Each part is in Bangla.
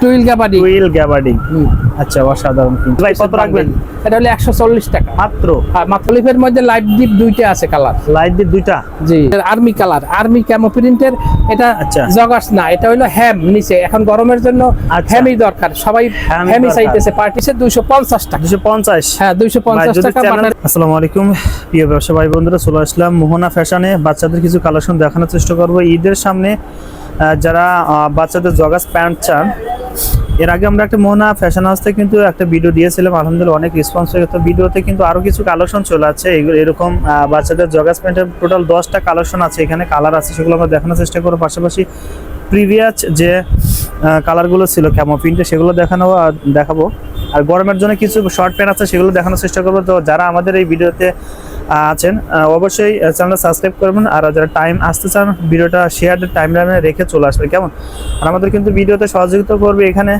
Twill gabardine. টুইল গ্যাবার্ডিং হুম। আচ্ছা অসাধারণ কিন্তু। ভাই কত রাখবেন? এটা হলে একশো চল্লিশ টাকা। মাত্র? আর মাতলিফের মধ্যে লাইট ডিপ দুইটা আছে কালার। লাইট দিয়ে দুইটা? জি আর্মি কালার। আর্মি ক্যামো প্রিন্টের এটা আচ্ছা। না এটা হলো হ্যাম নিচে। এখন গরমের জন্য আচ্ছা। হ্যামই দরকার। সবাই হ্যামই চাইতেছে। পার্টিসে দুইশো পঞ্চাশ টাকা। দুশো পঞ্চাশ? হ্যাঁ দুইশো পঞ্চাশ টাকা বাটার আসসালামু আলাইকুম। প্রিয় ব্যবসা ভাই বন্ধুরা চলে আসলাম মোহনা ফ্যাশনে। বাচ্চাদের কিছু কালেকশন দেখানোর চেষ্টা করব। ঈদের সামনে যারা বাচ্চাদের জগাস প্যান্ট চান এর আগে আমরা একটা মোহনা ফ্যাশন হাউস থেকে কিন্তু একটা ভিডিও দিয়েছিলাম, আলহামদুলিল্লাহ অনেক রেসপন্স হয়ে গেছে। ভিডিওতে কিন্তু আরও কিছু কালেকশন চলে আছে। এগুলো এরকম বাচ্চাদের জগাস প্যান্টের টোটাল দশটা কালেকশন আছে। এখানে কালার আছে, সেগুলো আমরা দেখানোর চেষ্টা করব। পাশাপাশি প্রিভিয়াস যে কালারগুলো ছিল ক্যামো প্রিন্টে সেগুলো দেখানো দেখাবো। আর গরমের জন্য কিছু শর্ট প্যান্ট আছে, সেগুলো দেখানোর চেষ্টা করব। তো যারা আমাদের এই ভিডিওতে আছেন অবশ্যই চ্যানেলটা সাবস্ক্রাইব করবেন। আর যারা টাইম আসতে চান, ভিডিওটা শেয়ার টাইম লাইনে রেখে চলে আসবে কেমন? আর আমাদের কিন্তু ভিডিওতে সহযোগিতা করবে এখানে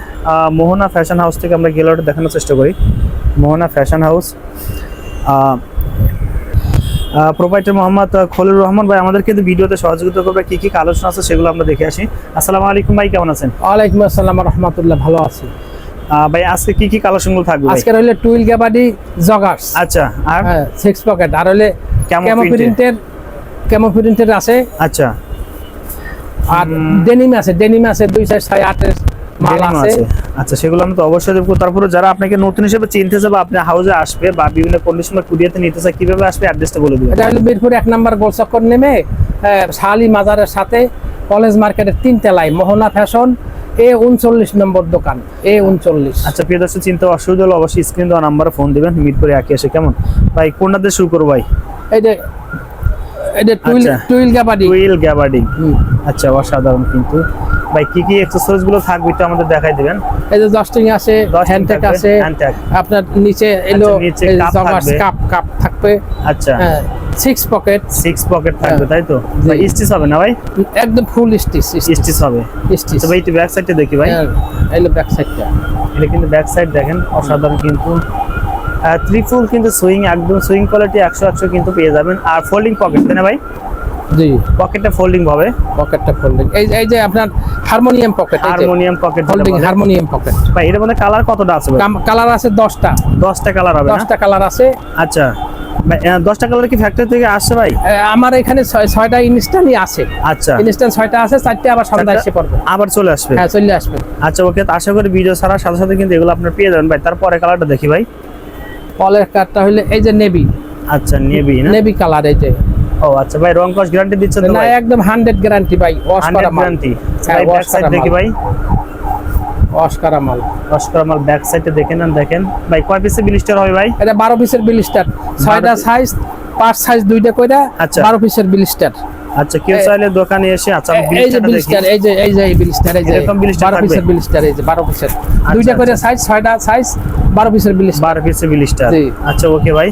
মোহনা ফ্যাশন হাউস থেকে আমরা গেলোটা দেখানোর চেষ্টা করি। Mohona fashion house provider Mohammad Khalil Rahman ভাই আমাদের কিন্তু ভিডিওতে সহযোগিতা করবে, কি কি আলোচনা আছে সেগুলো আমরা দেখে আসি। আসসালামু আলাইকুম ভাই, কেমন আছেন? ওয়ালাইকুম আসসালাম, রহমতুল্লাহ, ভালো আছি। ভাই আজকে কি কি কালেকশনগুলো থাকবে হইলে টুইল গাবাডি জগার্স। আচ্ছা আর? হ্যাঁ সিক্স পকেট আর ক্যামো প্রিন্টের ক্যামো প্রিন্টের আছে। আচ্ছা। আর ডেনিম আছে ডেনিম আছে দুই চার ছয় আটের মাল আছে। আছে। আচ্ছা সেগুলো আমি তো অবশ্যই দেখব তারপরে যারা আপনাকে নতুন হিসেবে চিনতে চাবে আপনি হাউসে আসবে বা বিভিন্ন কন্ডিশনে কুরিয়াতে নিতে চায় কীভাবে আসবে অ্যাড্রেসটা বলে দিবেন? এটা হলো মিরপুর এক নম্বর গোলচক্কর নেমে আহ, শালি মাজারের সাথে কলেজ মার্কেটের তিন তেলায় মোহনা ফ্যাশন এ উনচল্লিশ নম্বর দোকান এ উনচল্লিশ। আচ্ছা প্রিয় দর্শক চিন্তা অসুবিধা হলে। অবশ্যই স্ক্রিন দেওয়া নাম্বারে ফোন দিবেন মিট করে একে এসে কেমন? ভাই কোনটা দিয়ে শুরু করব ভাই? এই যে এই যে টুইল আচ্ছা। Twill gabardine. টুইল গ্যাবার্ডিং হুম। আচ্ছা অসাধারণ কিন্তু। ভাই কি কি গুলো থাকবে একটু আমাদের দেখাই দিবেন? এই যে জাস্টিং আছে আপনার নিচে এলো আচ্ছা। কাপ কাপ থাকবে। আচ্ছা। হ্যাঁ। সিক্স পকেট সিক্স পকেট থাকবে তাই তো। ভাই স্টিচ হবে না ভাই? একদম ফুল স্টিচ স্টিচ। হবে। স্টিচ। আচ্ছা ভাই একটু ব্যাক সাইডটা দেখি ভাই। এলো ব্যাক সাইডটা এটা কিন্তু ব্যাক সাইড দেখেন অসাধারণ কিন্তু। ত্রিফুল কিন্তু সুইং একদম সুইং কোয়ালিটি একশো একশো কিন্তু পেয়ে যাবেন। আর ফোল্ডিং পকেট তাই না ভাই? জি। পকেটটা ফোল্ডিং হবে। পকেটটা ফোল্ডিং এই এই যে আপনার harmonium pocket harmonium pocket folding harmonium pocket ভাই এর মধ্যে কালার কতটা আছে কালার আছে দশটা। দশটা কালার হবে না? দশটা কালার আছে। আচ্ছা। দশটা কালার কি ফ্যাক্টরি থেকে আসছে ভাই? আমার এখানে ছয়টা ইনস্ট্যান্টই আছে। আচ্ছা। ইনস্ট্যান্ট ছয়টা আছে চারটে আবার সন্ধ্যা এসে পড়বে। আবার চলে আসবে? হ্যাঁ চলে আসবে। আচ্ছা ওকে আশা করি ভিডিও ছাড়ার সাথে সাথে কিন্তু এগুলো আপনার পেয়ে যাবেন। ভাই তারপরে কালারটা দেখি ভাই। পলের কাঠটা হইলে এই যে নেভি আচ্ছা নেবি না? নেভি কালার এই যে। ও আচ্ছা ভাই রং কস গ্যারান্টি দিচ্ছেন তো না একদম হান্ড্রেড গ্যারান্টি ভাই ওয়াশ করা গ্যারান্টি ভাই ব্যাক সাইড দেখি ভাই। ওয়াশ করা মাল ওয়াশ মাল ব্যাক সাইডে দেখে নেন দেখেন। ভাই কয় পিসে বিলিস্টার হবে ভাই? এটা বারো পিসের বিলিস্টার। ছয়টা সাইজ পাঁচ সাইজ দুইটা কইরা আচ্ছা। বারো পিসের বিলিস্টার। আচ্ছা কেউ চাইলে দোকানে এসে আচ্ছা এই যে বিলিস্টার এই যে এই যে এই বিলিস্টার এই যে এরকম বারো থাকবে? পিসের বিলিস্টার এই যে বারো পিসের দুইটা করে আচ্ছা। সাইজ ছয়টা সাইজ বারো পিসের বিলিস্টার। বারো পিসের বিলিস্টার। আচ্ছা ওকে ভাই।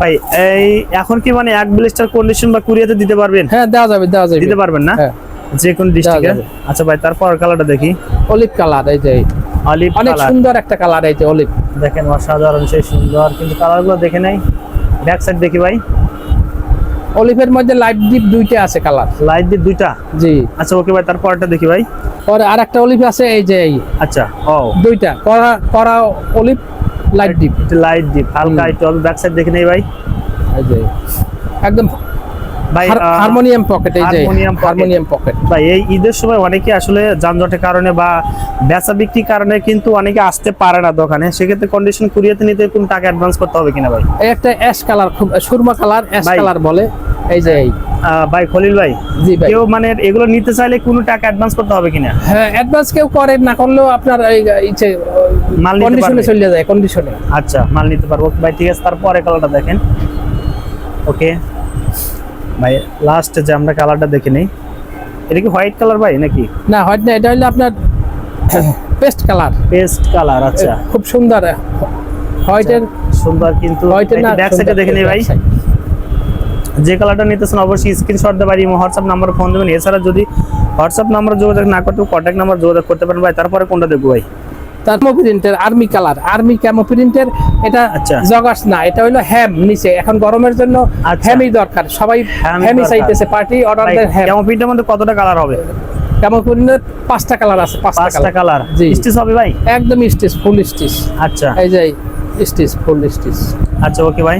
ভাই এই এখন কি মানে এক বিলিস্টার কন্ডিশন বা কুরিয়াতে দিতে পারবেন? হ্যাঁ দেওয়া যাবে দেওয়া যাবে। দিতে পারবেন না? হ্যাঁ। যে কোন ডিস্ট্রিক্টে। আচ্ছা ভাই তারপর কালারটা দেখি। অলিভ কালার এই যে অলিভ অনেক সুন্দর একটা কালার এই যে অলিভ দেখেন অসাধারণ সেই সুন্দর। কিন্তু কালারগুলো দেখে নাই। ব্যাক সাইড দেখি ভাই। অলিভের মধ্যে লাইট ডিপ দুইটা আছে কালার লাইট দিয়ে দুইটা? জি। আচ্ছা ওকে ভাই তারপরটা দেখি ভাই। পরে আর একটা অলিভ আছে এই যে এই। আচ্ছা ও দুইটা করা করা olive light deep light deep হালকা। একটু ব্যাক সাইড দেখে নেই ভাই। এই যে একদম ভাই হারমোনিয়াম পকেট এই যে হারমোনিয়াম পকেট। ভাই এই ঈদের সময় অনেকে আসলে যানজটের কারণে বা বেচা বিক্রির কারণে কিন্তু অনেকে আসতে পারে না দোকানে। সেক্ষেত্রে কন্ডিশন কুরিয়াতে নিতে কোন টাকা অ্যাডভান্স করতে হবে কিনা ভাই? এই একটা অ্যাশ কালার খুব সুরমা কালার অ্যাশ কালার বলে। এই যে ভাই খলিল ভাই জি ভাই। কেউ মানে এগুলো নিতে চাইলে কোনো টাকা অ্যাডভান্স করতে হবে কিনা? হ্যাঁ অ্যাডভান্স কেউ করে না করলেও আপনার এই ইচ্ছে মাল নিতে কন্ডিশনে? চলে যায় কন্ডিশনে আচ্ছা মাল নিতে পারব। ভাই ঠিক আছে তারপরে কালারটা দেখেন। ওকে ভাই লাস্ট যে আমরা কালারটা দেখে নেই এটা কি হোয়াইট কালার ভাই নাকি? না হোয়াইট না এটা হলো আপনার পেস্ট কালার পেস্ট কালার আচ্ছা। খুব সুন্দর হোয়াইটের সুন্দর কিন্তু হোয়াইটের না ব্যাক সাইডে দেখে নেই ভাই? যে কালারটা নিতেছেন অবশ্যই স্ক্রিনশট দেবেন এবং হোয়াটসঅ্যাপ নাম্বারে ফোন দেবেন। এছাড়া যদি হোয়াটসঅ্যাপ নাম্বার যোগাযোগ না করতে কন্ট্যাক্ট নাম্বার যোগাযোগ করতে পারেন ভাই তারপরে কোনটা দেখব ভাই? তার প্রিন্টের আর্মি কালার আর্মি ক্যামো প্রিন্টের এটা আচ্ছা। জগার্স না এটা হলো হ্যাম নিচে। এখন গরমের জন্য আচ্ছা। হ্যামই দরকার। সবাই হ্যামই চাইতেছে পার্টি অর্ডার দেয় হ্যাম কেমন প্রিন্টের মধ্যে কতটা কালার হবে? ক্যামোফোরিনের পাঁচটা কালার আছে পাঁচটা কালার জি। স্টিচ হবে ভাই? একদম স্টিচ ফুল স্টিচ। আচ্ছা। এই যে স্টিচ ফুল স্টিচ। আচ্ছা ওকে ভাই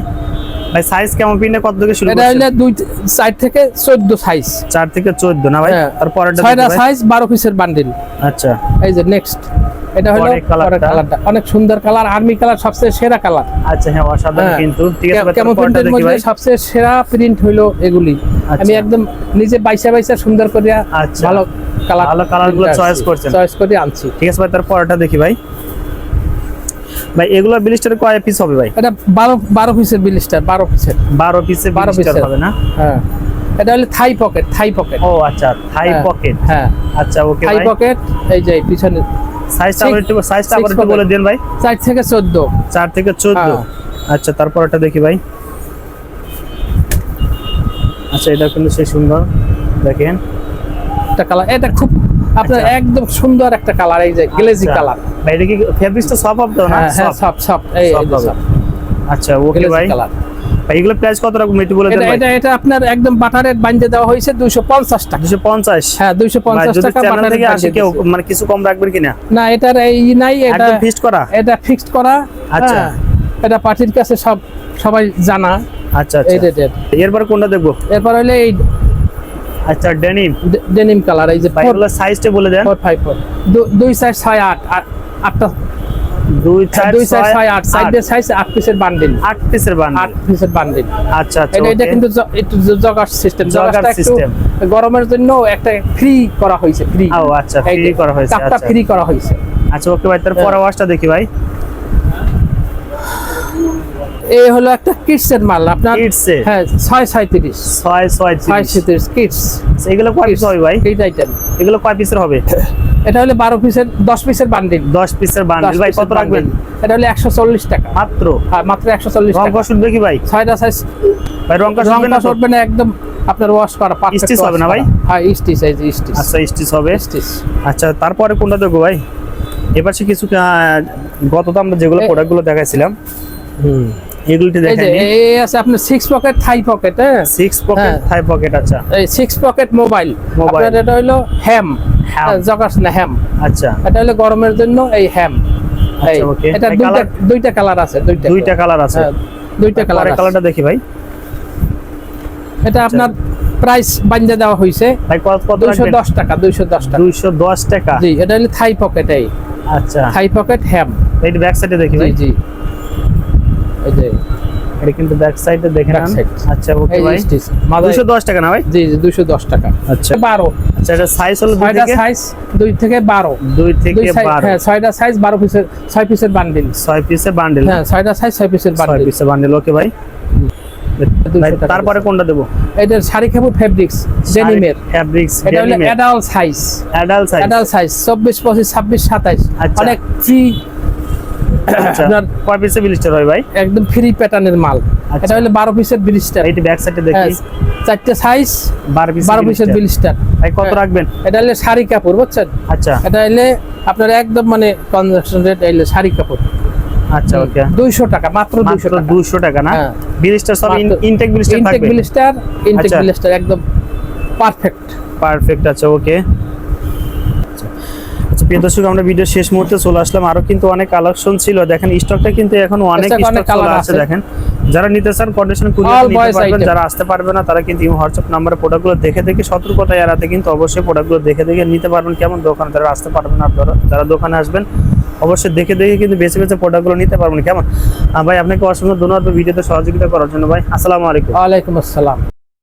ভাই সাইজ কেমন? পিনে কত থেকে শুরু এটা হইলে দুই সাইড থেকে চোদ্দ সাইজ চার থেকে চোদ্দ না ভাই? হ্যাঁ। তারপরেরটা ছয়টা দেখি সাইজ বারো পিসের বান্ডিল আচ্ছা। এই যে নেক্সট এটা হলো কালারটা। অনেক সুন্দর কালার আর্মি কালার সবচেয়ে সেরা কালার আচ্ছা হ্যাঁ অসাধারণ হ্যাঁ। কিন্তু। ঠিক আছে কেমন প্রিন্টের মধ্যে সবচেয়ে সেরা প্রিন্ট হইল এগুলি। আচ্ছা। আমি একদম নিজে বাইসা বাইসা সুন্দর করে আচ্ছা। ভালো কালার ভালো কালারগুলো choice করছেন। চয়েস করে আনছি। ঠিক আছে ভাই তারপরেরটা দেখি ভাই। ভাই এগুলো বিলিস্টার কয় পিস হবে ভাই? এটা বারো বারো পিসের বিলিস্টার বারো পিসের বারো পিসে বারো বিলিস্টার পিসের হবে না? হ্যাঁ। এটা হলে থাই পকেট থাই পকেট ও আচ্ছা থাই পকেট হ্যাঁ। আচ্ছা ওকে থাই পকেট এই যে পিছনে সাইজটা আবার একটু সাইজটা আবার একটু বলে। দেন ভাই। চার থেকে চোদ্দ। চার থেকে চোদ্দ। হ্যাঁ। আচ্ছা তারপরটা দেখি ভাই। আচ্ছা এটা কিন্তু সেই সুন্দর। দেখেন। একটা কালার এটা খুব আপনার আচ্ছা। একদম সুন্দর একটা কালার এই যে গ্লেজি আচ্ছা। কালার ভাই এটা কি ফেব্রিক্সটা সফট হবে তো না? হ্যাঁ হ্যাঁ Soft? সব সব এই। সব আচ্ছা ওকে ভাই। কালার ভাই এগুলো প্রাইস কত রকম একটু বলে দেন এটা এটা আপনার একদম বাটারের বানিয়ে দেওয়া হয়েছে দুইশো পঞ্চাশ টাকা। 250 হ্যাঁ দুইশো ভাই পঞ্চাশ যদি টাকা চ্যানেল বাটারের থেকে আসে কেউ মানে কিছু কম রাখবেন কিনা? না এটার এই নাই এটা একদম ফিক্সড করা? এটা ফিক্সড করা। আচ্ছা। হ্যাঁ, এটা পার্টির কাছে সব সবাই জানা। আচ্ছা এই আচ্ছা এরপর কোনটা দেখব? এরপর হলে এই আচ্ছা ডেনিম ডেনিম কালার এই যে ভাই এগুলো সাইজটা বলে দেন। ফোর ফোর দুই সাইজ ছয় আট আট- আটটা দুই দুই সাইজ সাইজ পিসের বান্ডিল পিসের বান্ডেল পিসের বান্ডিল আচ্ছা আচ্ছা এটা এটা কিন্তু একটু জগার সিস্টেম জগার জগারটা গরমের জন্য একটা ফ্রি করা হয়েছে ফ্রি ও আচ্ছা ফ্রি করা হয়েছে কাপটা আচ্ছা। ফ্রি করা হয়েছে। আচ্ছা ওকে ভাই তার পরে ওয়াশটা দেখি ভাই। এই হলো একটা কিডস এর মাল। আপনার Kids হ্যাঁ ছয় ছয়ত্রিশ। ছয় ছয় ছয় তিরিশ। ছয়ত্রিশ কিডস। এগুলো কয় পিস হবে ভাই? এইট আইটেম এগুলো কয় পিসের হবে? এটা হলে বারো পিসের দশ পিসের বান্ডিল দশ পিসের বান্ডেল ভাই কত রাখবেন? এটা হলে একশো চল্লিশ টাকা। মাত্র? হ্যাঁ, মাত্র একশো চল্লিশ রং টাকা। কষ উঠবে কি ভাই। ছয়টা সাইজ ভাই রং উঠবে না? উঠবে না একদম আপনার ওয়াশ করা perfect Stitch হবে না ভাই? হ্যাঁ স্টিচ এই যে স্টিচ। আচ্ছা স্টিচ হবে। স্টিচ। আচ্ছা তারপরে কোনটা দেখব ভাই? এবার সে কিছু গত তো আমরা যেগুলো প্রোডাক্টগুলো দেখাইছিলাম। এগুলোতে এই আছে আপনার সিক্স পকেট থাই পকেট হ্যাঁ? Six pocket. থাই পকেট আচ্ছা। এই সিক্স পকেট মোবাইল। আপনার এটা হলো হ্যাম জগাস না হ্যাম আচ্ছা। এটা হলো গরমের জন্য এই হ্যাম আচ্ছা। এটা দুইটা দুইটা কালার আছে দুইটা দুইটা কালার আছে। হ্যাঁ, দুইটা কালার কালারটা দেখি ভাই। এটা আপনার প্রাইস বান্ধে দেওয়া হয়েছে ভাই কত কত দুইশো দশ টাকা দুইশো দশ টাকা। দুইশো দশ টাকা? জি এটা হলো থাই পকেট এই। আচ্ছা। থাই পকেট হ্যাম এই ব্যাক সাইডে দেখি ভাই। জি। এই যে এটা কিন্তু ব্যাক সাইডে দেখে Back নেন। side। আচ্ছা ওকে ভাই। যে stitch। মাথায়- দুইশো দশ টাকা না ভাই? জি জি দুইশো দশ টাকা। আচ্ছা বারো। আচ্ছা এটা সাইজ হলো দুই থেকে? সাইজ থেকে বারো। দুই থেকে দুই সাইজ বারো। হ্যাঁ ছয়টা সাইজ বারো পিসের ছয় পিসের বান্ডিল ছয় পিসের বান্ডেল হ্যাঁ ছয়টা সাইজ ছয় পিসের বান্ডিল পিসের বান্ডেল ওকে ভাই? তারপরে কোনটা দেবো? এটা শাড়ি খাব ফেব্রিক্স ডেনিমের ফ্যাব্রিক্স এটা হলো adult size adult size adult size চব্বিশ পঁচিশ ছাব্বিশ সাতাইশ। আচ্ছা। অনেক ফ্রি আপনার কয় পিসের বিলিস্টার হয় ভাই? একদম ফ্রি প্যাটার্নের মাল। আচ্ছা। এটা হলো বারো পিসের বিলিস্টার। এইটি ব্যাক সাইডে দেখি। চারটে সাইজ বারো পিস বারো পিসের বিলিস্টার। ভাই কত হ্যাঁ। রাখবেন? এটা হলে শাড়ি কাপড় বুঝছেন? আচ্ছা। এটা হলে আপনার একদম মানে কনজাকশন রেট এলে শাড়ি কাপড়। আচ্ছা ওকে। দুইশো টাকা মাত্র দুইশো মাত্র টাকা। দুশো টাকা না? হ্যাঁ। বিলিস্টার সব ইনটেক বিলিস্টার ইনটেক থাকবে? বিলিস্টার ইনটেক আচ্ছা। বিলিস্টার একদম পারফেক্ট পারফেক্ট আছে ওকে আচ্ছা প্রিয় দর্শক আমরা ভিডিও শেষ মুহূর্তে চলে আসলাম। আরও কিন্তু অনেক কালেকশন ছিল। দেখেন স্টকটা কিন্তু এখন অনেক স্টক চলে আছে। দেখেন। যারা নিতে চান কন্ডিশন কুরিয়ার নিতে পারবেন। যারা আসতে পারবে না তারা কিন্তু হোয়াটসঅ্যাপ নাম্বারে প্রোডাক্টগুলো দেখে দেখে সতর্কতা এড়াতে কিন্তু অবশ্যই প্রোডাক্টগুলো দেখে দেখে নিতে পারবেন। কেমন দোকানে তারা আসতে পারবেন না আপনারা যারা দোকানে আসবেন অবশ্যই দেখে দেখে কিন্তু বেছে বেছে প্রোডাক্টগুলো নিতে পারবেন। কেমন? ভাই আপনাকে অসংখ্য ধন্যবাদ। ভিডিওতে সহযোগিতা করার জন্য ভাই। আসসালামু আলাইকুম। ওয়ালাইকুম আসসালাম।